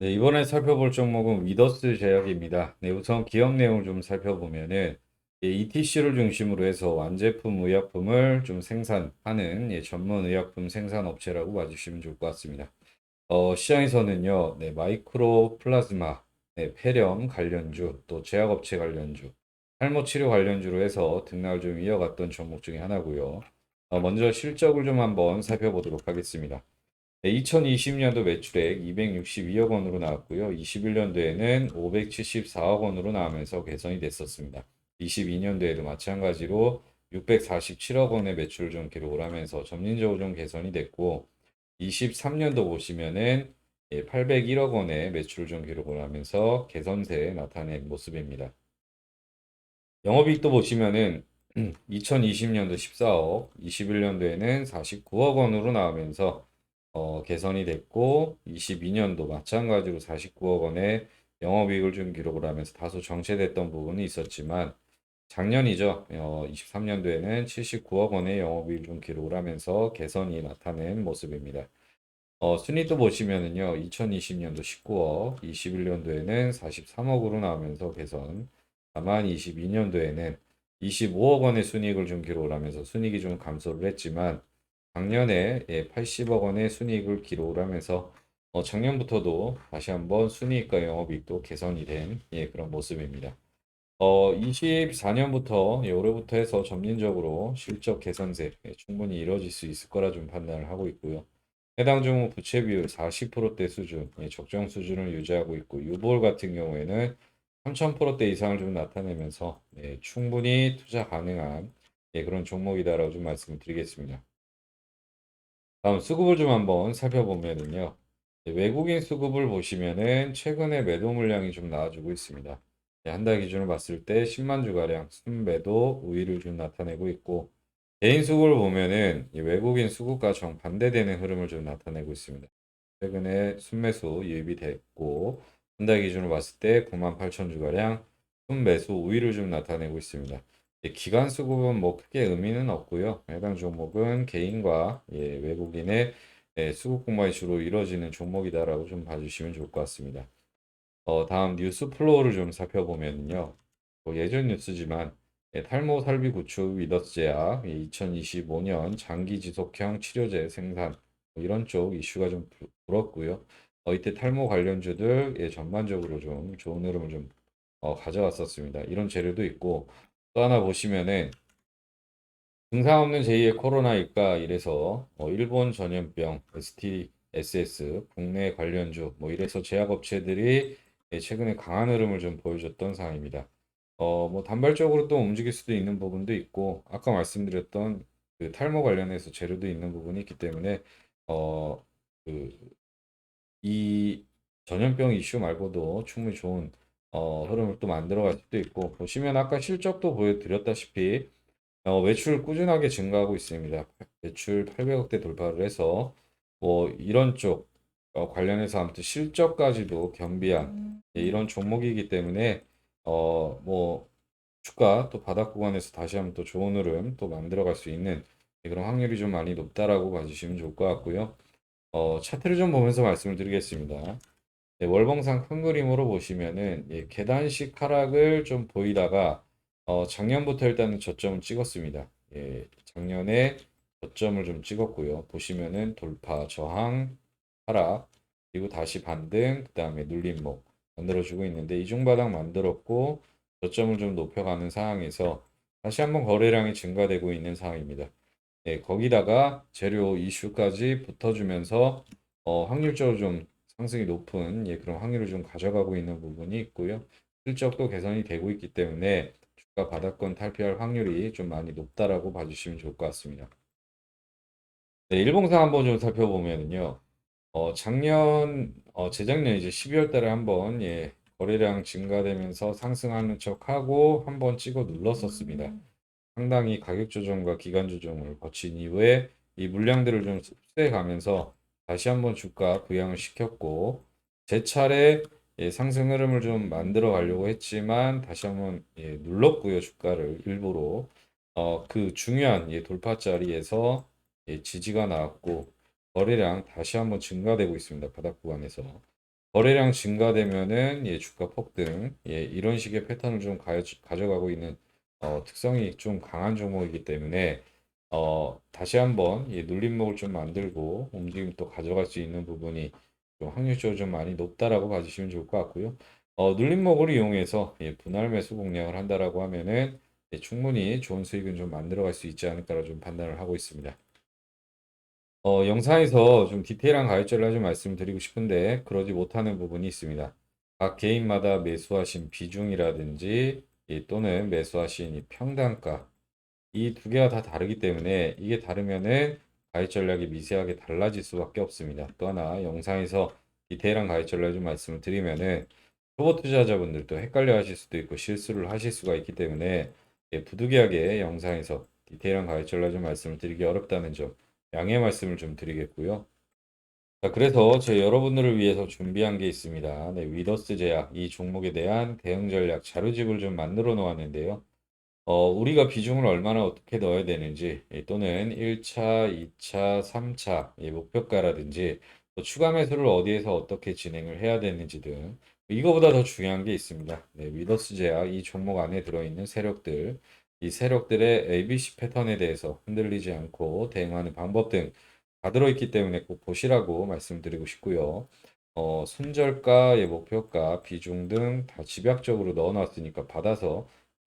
네, 이번에 살펴볼 종목은 위더스 제약입니다. 네, 우선 기업 내용을 좀 살펴보면은 예, ETC를 중심으로 해서 완제품 의약품을 좀 생산하는 예, 전문 의약품 생산 업체라고 봐주시면 좋을 것 같습니다. 어, 시장에서는요, 네, 마이크로 플라즈마, 네, 폐렴 관련주, 또 제약업체 관련주, 탈모 치료 관련주로 해서 등락을 좀 이어갔던 종목 중에 하나고요. 어, 먼저 실적을 좀 한번 살펴보도록 하겠습니다. 네, 2020년도 매출액 262억 원으로 나왔고요. 21년도에는 574억 원으로 나오면서 개선이 됐었습니다. 22년도에도 마찬가지로 647억 원의 매출을 좀 기록을 하면서 점진적으로 좀 개선이 됐고 23년도 보시면은 801억 원의 매출을 좀 기록을 하면서 개선세에 나타낸 모습입니다. 영업이익도 보시면은 2020년도 14억, 21년도에는 49억 원으로 나오면서 어, 개선이 됐고 22년도 마찬가지로 49억 원의 영업이익을 좀 기록을 하면서 다소 정체됐던 부분이 있었지만 작년이죠. 어, 23년도에는 79억 원의 영업이익을 좀 기록을 하면서 개선이 나타낸 모습입니다. 어, 순위도 보시면은요. 2020년도 19억, 21년도에는 43억으로 나오면서 개선. 다만 22년도에는 25억 원의 순이익을 좀 기록을 하면서 순이익이 좀 감소를 했지만 작년에 예, 80억 원의 순이익을 기록을 하면서 어, 작년부터도 다시 한번 순이익과 영업이익도 개선이 된 예, 그런 모습입니다. 어, 24년부터 예, 올해부터 해서 점진적으로 실적 개선세 예, 충분히 이루어질 수 있을 거라 좀 판단을 하고 있고요. 해당 종목 부채 비율 40%대 수준, 예, 적정 수준을 유지하고 있고 유볼 같은 경우에는 3,000%대 이상을 좀 나타내면서 예, 충분히 투자 가능한 예, 그런 종목이다라고 좀 말씀을 드리겠습니다. 다음 수급을 좀 한번 살펴보면은요. 네, 외국인 수급을 보시면은 최근에 매도 물량이 좀 나와주고 있습니다. 한달 기준으로 봤을 때 10만 주가량 순매도 우위를 좀 나타내고 있고 개인 수급을 보면은 이 외국인 수급과 정반대되는 흐름을 좀 나타내고 있습니다. 최근에 순매수 유입이 됐고 한 달 기준으로 봤을 때 9만 8천 주가량 순매수 우위를 좀 나타내고 있습니다. 예, 기관 수급은 뭐 크게 의미는 없고요. 해당 종목은 개인과 예, 외국인의 예, 수급 공방이 주로 이루어지는 종목이다라고 좀 봐주시면 좋을 것 같습니다. 어, 다음 뉴스 플로우를 좀 살펴보면요. 뭐 예전 뉴스지만 예, 탈모 설비 구축 위더스 제약 2025년 장기 지속형 치료제 생산 뭐 이런 쪽 이슈가 좀 불- 불었고요. 어, 이때 탈모 관련주들 예, 전반적으로 좀 좋은 흐름을 좀 어, 가져왔었습니다. 이런 재료도 있고 또 하나 보시면은 증상 없는 제2의 코로나일까 이래서 어, 일본 전염병 ST, SS 국내 관련주 뭐 이래서 제약업체들이 예, 최근에 강한 흐름을 좀 보여줬던 상황입니다. 어, 뭐 단발적으로 또 움직일 수도 있는 부분도 있고 아까 말씀드렸던 그 탈모 관련해서 재료도 있는 부분이 있기 때문에 어, 그 이 전염병 이슈 말고도 충분히 좋은 어, 흐름을 또 만들어갈 수도 있고 보시면 아까 실적도 보여드렸다시피 어, 매출 꾸준하게 증가하고 있습니다. 매출 800억대 돌파를 해서 뭐 이런 쪽 어, 관련해서 아무튼 실적까지도 겸비한 예, 이런 종목이기 때문에 어, 뭐 주가 또 바닥 구간에서 다시 한번 또 좋은 흐름 또 만들어갈 수 있는 예, 그런 확률이 좀 많이 높다라고 봐주시면 좋을 것 같고요. 어, 차트를 좀 보면서 말씀을 드리겠습니다. 네, 월봉상 큰 그림으로 보시면은 예, 계단식 하락을 좀 보이다가 어, 작년부터 일단은 저점을 찍었습니다. 예, 작년에 저점을 좀 찍었고요. 보시면은 돌파, 저항, 하락, 그리고 다시 반등, 그 다음에 눌림목 만들어주고 있는데 이중바닥 만들었고 저점을 좀 높여가는 상황에서 다시 한번 거래량이 증가되고 있는 상황입니다. 예, 거기다가 재료 이슈까지 붙어주면서 어, 확률적으로 좀 상승이 높은 예, 그런 확률을 좀 가져가고 있는 부분이 있고요. 실적도 개선이 되고 있기 때문에 주가 바닥권 탈피할 확률이 좀 많이 높다라고 봐주시면 좋을 것 같습니다. 네, 일봉상 한번 좀 살펴보면요. 어, 작년, 어, 재작년 이제 12월 달에 한번 예, 거래량 증가되면서 상승하는 척하고 한번 찍어 눌렀었습니다. 상당히 가격 조정과 기간 조정을 거친 이후에 이 물량들을 좀 흡수해 가면서 다시 한번 주가 부양을 시켰고 제 차례 예, 상승 흐름을 좀 만들어 가려고 했지만 다시 한번 예, 눌렀고요 주가를 일부러. 어, 그 중요한 예, 돌파 자리에서 예, 지지가 나왔고 거래량 다시 한번 증가되고 있습니다 바닥 구간에서. 거래량 증가되면은 예, 주가 폭등, 예, 이런 식의 패턴을 좀 가, 가져가고 있는 어, 특성이 좀 강한 종목이기 때문에 어, 다시 한번 예, 눌림목을 좀 만들고 움직임 또 가져갈 수 있는 부분이 좀 확률적으로 좀 많이 높다라고 봐주시면 좋을 것 같고요. 어, 눌림목을 이용해서 예, 분할 매수 공략을 한다라고 하면은 예, 충분히 좋은 수익은 좀 만들어갈 수 있지 않을까라 좀 판단을 하고 있습니다. 어, 영상에서 좀 디테일한 가격전을 좀 말씀드리고 싶은데 그러지 못하는 부분이 있습니다. 각 개인마다 매수하신 비중이라든지 이 또는 매수하신 이 평단가 이 두 개가 다 다르기 때문에 이게 다르면은 가입 전략이 미세하게 달라질 수밖에 없습니다. 또 하나 영상에서 디테일한 가입 전략 좀 말씀을 드리면은 초보 투자자분들도 헷갈려 하실 수도 있고 실수를 하실 수가 있기 때문에 예, 부득이하게 영상에서 디테일한 가입 전략 좀 말씀을 드리기 어렵다는 점 양해 말씀을 좀 드리겠고요. 자, 그래서 제 여러분들을 위해서 준비한 게 있습니다. 네, 위더스 제약 이 종목에 대한 대응 전략 자료집을 좀 만들어 놓았는데요. 어, 우리가 비중을 얼마나 어떻게 넣어야 되는지 예, 또는 1차, 2차, 3차 예, 목표가라든지 또 추가 매수를 어디에서 어떻게 진행을 해야 되는지 등 이거보다 더 중요한 게 있습니다. 네, 위더스 제약 이 종목 안에 들어있는 세력들 이 세력들의 ABC 패턴에 대해서 흔들리지 않고 대응하는 방법 등 다 들어있기 때문에 꼭 보시라고 말씀드리고 싶고요. 어, 손절가의 목표가, 비중 등 다 집약적으로 넣어놨으니까 받아서